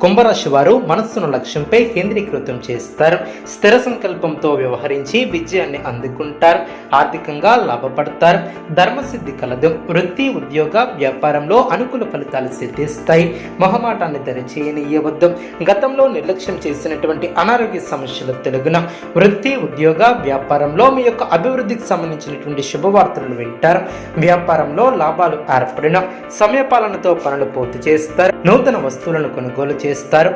కుంభరాశి వారు మనస్సును లక్ష్యంపై కేంద్రీకృతం చేస్తారు. స్థిర సంకల్పంతో వ్యవహరించి విజయాన్ని అందుకుంటారు. ఆర్థికంగా లాభపడతారు. ధర్మసిద్ధి కలదు. వృత్తి ఉద్యోగ వ్యాపారంలో అనుకూల ఫలితాలు సిద్ధిస్తాయి. మొహమాటాన్ని తెరచేయనియవద్దు గతంలో నిర్లక్ష్యం చేసినటువంటి అనారోగ్య సమస్యలు తెలుగున. వృత్తి ఉద్యోగ వ్యాపారంలో మీ యొక్క అభివృద్ధికి సంబంధించినటువంటి శుభవార్తలను వింటారు. వ్యాపారంలో లాభాలు ఏర్పడిన సమయపాలనతో పనులు పూర్తి చేస్తారు. నూతన వస్తువులను కొనుగోలు చేస్తారు.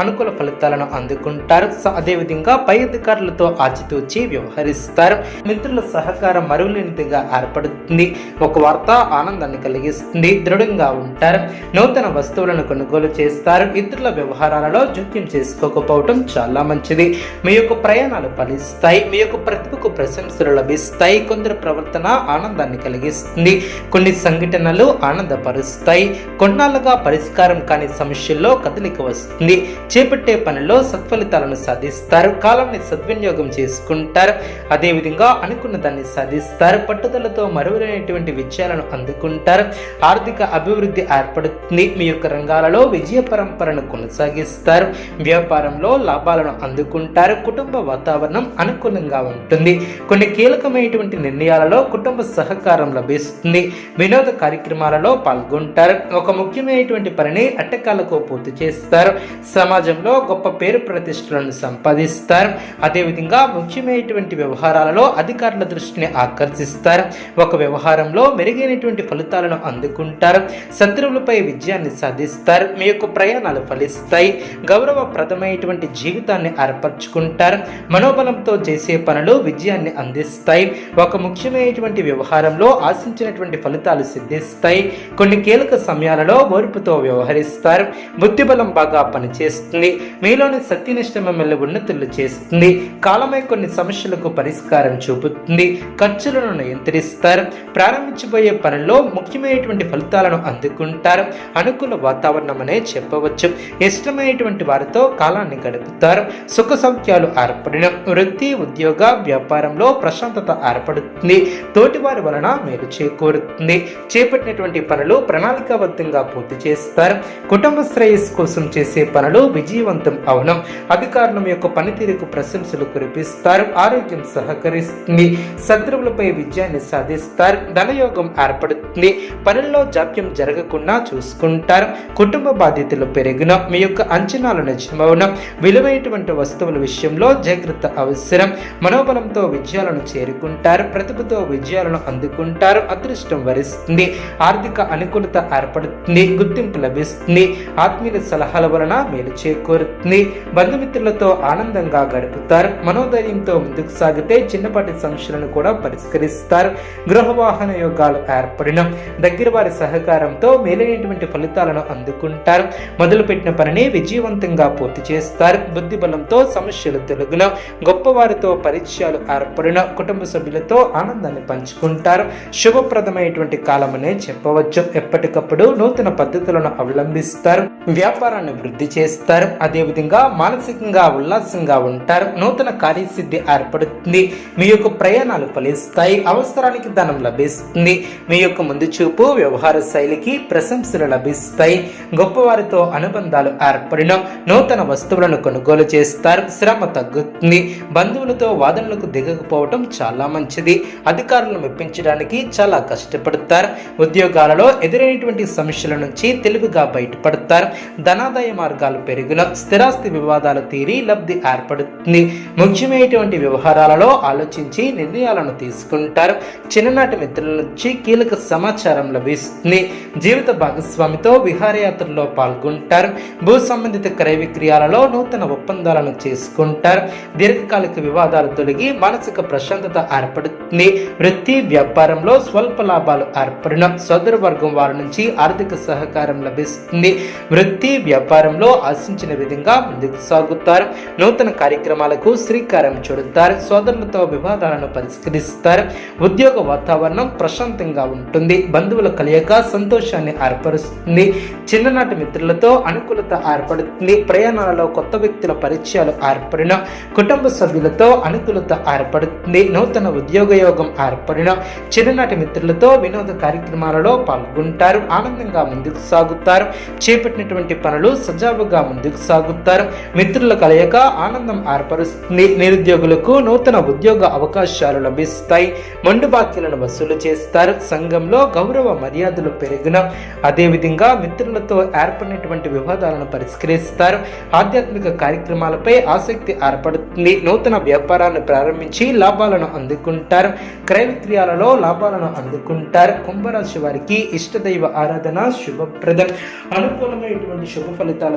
అనుకూల ఫలితాలను అందుకుంటారు. అదేవిధంగా పై అధికారులతో ఆచితూచి వ్యవహరిస్తారు. మిత్రుల సహకారం మరువులేనిదిగా ఏర్పడుతుంది. ఒక వార్త ఆనందాన్ని కలిగిస్తుంది. దృఢంగా ఉంటారు. నూతన వస్తువులను కొనుగోలు చేస్తారు. ఇతరుల వ్యవహారాలలో జోక్యం చేసుకోకపోవటం చాలా మంచిది. మీ యొక్క ప్రయాణాలు ఫలిస్తాయి. మీ యొక్క ప్రతిభకు ప్రశంసలు లభిస్తాయి. కొందరు ప్రవర్తన ఆనందాన్ని కలిగిస్తుంది. కొన్ని సంఘటనలు ఆనందపరుస్తాయి. కొన్నాళ్ళుగా పరిష్కారం కాని సమస్యల్లో కదలిక వస్తుంది చేపట్టే పనిలో సత్ఫలితాలను సాధిస్తారు. కాలాన్ని సద్వినియోగం చేసుకుంటారు. అదేవిధంగా అనుకున్న దాన్ని సాధిస్తారు. పట్టుదలతో మరువైనటువంటి విజయాలను అందుకుంటారు. ఆర్థిక అభివృద్ధి ఏర్పడుతుంది. మీ యొక్క రంగాలలో విజయ పరంపరను కొనసాగిస్తారు. వ్యాపారంలో లాభాలను అందుకుంటారు. కుటుంబ వాతావరణం అనుకూలంగా ఉంటుంది. కొన్ని కీలకమైనటువంటి నిర్ణయాలలో కుటుంబ సహకారం లభిస్తుంది. వినోద కార్యక్రమాలలో పాల్గొంటారు. ఒక ముఖ్యమైనటువంటి పనిని అట్టకాలకు పూర్తి చేస్తారు. సమాజంలో గొప్ప పేరు ప్రతిష్టలను సంపాదిస్తారు. అదేవిధంగా ముఖ్యమైనటువంటి వ్యవహారాలలో అధికారుల దృష్టిని ఆకర్షిస్తారు. ఒక వ్యవహారంలో మెరుగైనటువంటి ఫలితాలను అందుకుంటారు. శత్రువులపై విజయాన్ని సాధిస్తారు. మీ యొక్క ప్రయాణాలు ఫలిస్తాయి. గౌరవప్రదమైనటువంటి జీవితాన్ని ఏర్పరచుకుంటారు. మనోబలంతో చేసే పనులు విజయాన్ని అందిస్తాయి. ఒక ముఖ్యమైనటువంటి వ్యవహారంలో ఆశించినటువంటి ఫలితాలు సిద్ధిస్తాయి. కొన్ని కీలక సమయాలలో ఓర్పుతో వ్యవహరిస్తారు. బుద్ధిబలం బాగా పనిచేస్తుంది. మీలోని సత్యనిష్ట మిమ్మల్ని ఉన్నతులు చేస్తుంది కాలమే కొన్ని సమస్యలకు పరిష్కారం చూపుతుంది. ఖర్చులను నియంత్రిస్తారు. ప్రారంభించబోయే పనుల్లో ముఖ్యమైనటువంటి ఫలితాలను అందుకుంటారు. అనుకూల వాతావరణం అనే చెప్పవచ్చు. ఇష్టమైనటువంటి వారితో కాలాన్ని గడుపుతారు. సుఖ సౌఖ్యాలు ఏర్పడిన వృత్తి ఉద్యోగ వ్యాపారంలో ప్రశాంతత ఏర్పడుతుంది. తోటివారి వలన మేలు చేకూరుతుంది. చేపట్టినటువంటి పనులు ప్రణాళికాబద్ధంగా పూర్తి చేస్తారు. కుటుంబ శ్రేయస్సు కోసం చేసే పనులు విజయవంతం అవనం. అధికారుల యొక్క పనితీరుకు ప్రశంసలు కురిపిస్తారు. ఆరోగ్యం సహకరిస్తుంది. శత్రువులపై విజయాన్ని సాధిస్తారు. ధనయోగం ఏర్పడుతుంది. పనుల్లో జాప్యం జరగకుండా చూసుకుంటారు. కుటుంబ బాధ్యతలు పెరిగిన. మీ యొక్క అంచనాలు నిజమవడం విలువైనటువంటి వస్తువుల విషయంలో జాగ్రత్త అవసరం. మనోబలంతో విజయాలను చేరుకుంటారు. ప్రతిభతో విజయాలను అందుకుంటారు. అదృష్టం వరిస్తుంది. ఆర్థిక అనుకూలత ఏర్పడుతుంది. గుర్తింపు లభిస్తుంది. ఆత్మీయుల సలహాల వలన మేలు చేకూరుతుంది. బంధుమిత్రులతో ఆనందంగా గడుపుతారు. మనోధైర్యంతో ముందుకు సాగితే చిన్నపాటి సమస్యలను కూడా పరిష్కరిస్తారు. గృహ వాహన యోగాలు ఏర్పడిన దగ్గర వారి సహకారంతో మేలైనటువంటి ఫలితాలను అందుకుంటారు. మొదలుపెట్టిన పనిని విజయవంతంగా పూర్తి చేస్తారు. బుద్ధి బలంతో సమస్యలు తెలుగున గొప్పవారితో పరిచయాలు ఏర్పడిన కుటుంబ సభ్యులతో ఆనందాన్ని పంచుకుంటారు. శుభప్రదమైనటువంటి కాలమనే చెప్పవచ్చు. ఎప్పటికప్పుడు నూతన పద్ధతులను అవలంబిస్తారు. వ్యాపారాన్ని వృద్ధి చేస్తారు. అదేవిధంగా మానసికంగా ఉల్లాసంగా ఉంటారు. నూతన కార్యసిద్ధి ఏర్పడుతుంది. మీ యొక్క ప్రయాణాలు ఫలిస్తాయి. అవసరానికి ధనం లభిస్తుంది. మీ యొక్క ముందు చూపు వ్యవహార శైలికి ప్రశంసలు లభిస్తాయి. గొప్పవారితో అనుబంధాలు ఏర్పడిన నూతన వస్తువులను కొనుగోలు చేస్తారు. శ్రమ తగ్గుతుంది. బంధువులతో వాదనలకు దిగకపోవటం చాలా మంచిది. అధికారులను మెప్పించడానికి చాలా కష్టపడతారు. ఉద్యోగాలలో ఎదురైనటువంటి సమస్యల నుంచి తెలివిగా బయటపడతారు. ధనాదాయం మార్గాలు పెరుగున స్థిరాస్తి వివాదాలు తీరి లబ్ధి ఏర్పడుతుంది. ముఖ్యమైనటువంటి వ్యవహారాలలో ఆలోచించి నిర్ణయాలను తీసుకుంటారు. చిన్ననాటి మిత్రుల నుంచి కీలక సమాచారం లభిస్తుంది. జీవిత భాగస్వామితో విహారయాత్రలో పాల్గొంటారు. భూ సంబంధిత క్రయ విక్రయాలలో నూతన ఒప్పందాలను చేసుకుంటారు. దీర్ఘకాలిక వివాదాలు తొలగి మానసిక ప్రశాంతత ఏర్పడుతుంది. వృత్తి వ్యాపారంలో స్వల్ప లాభాలు ఏర్పడిన సోదర వర్గం వారి నుంచి ఆర్థిక సహకారం లభిస్తుంది. వృత్తి వ్యాపారంలో ఆశించిన విధంగా ముందుకు సాగుతారు. నూతన కార్యక్రమాలకు శ్రీకారం చుడతారు. సోదరులతో వివాదాలను పరిష్కరిస్తారు. ఉద్యోగ వాతావరణం ప్రశాంతంగా ఉంటుంది. బంధువుల కలయిక సంతోషాన్ని ఏర్పరుస్తుంది. చిన్ననాటి మిత్రులతో అనుకూలత ఏర్పడుతుంది. ప్రయాణాలలో కొత్త వ్యక్తుల పరిచయాలు ఏర్పడిన కుటుంబ సభ్యులతో అనుకూలత ఏర్పడుతుంది. నూతన ఉద్యోగ యోగం ఏర్పడిన చిన్ననాటి మిత్రులతో వినోద కార్యక్రమాలలో పాల్గొంటారు. ఆనందంగా ముందుకు సాగుతారు. చేపట్టినటువంటి పనులు సజావుగా ముందుకు సాగుతారు. మిత్రుల కలయిక ఆనందం ఏర్పరుస్తుంది. నిరుద్యోగులకు నూతన ఉద్యోగ అవకాశాలు లభిస్తాయి. మండు బాక్యులను వసూలు చేస్తారు. సంఘంలో గౌరవ మర్యాదలు పెరిగిన అదేవిధంగా మిత్రులతో ఏర్పడినటువంటి వివాదాలను పరిష్కరిస్తారు. ఆధ్యాత్మిక కార్యక్రమాలపై ఆసక్తి ఏర్పడుతుంది. నూతన వ్యాపారాన్ని ప్రారంభించి లాభాలను అందుకుంటారు. క్రయ విక్రయాలలో లాభాలను అందుకుంటారు. కుంభరాశి వారికి ఇష్టదైవ ఆరాధన శుభప్రదం. అనుకూలమైనటువంటి శుభ ఫలితాల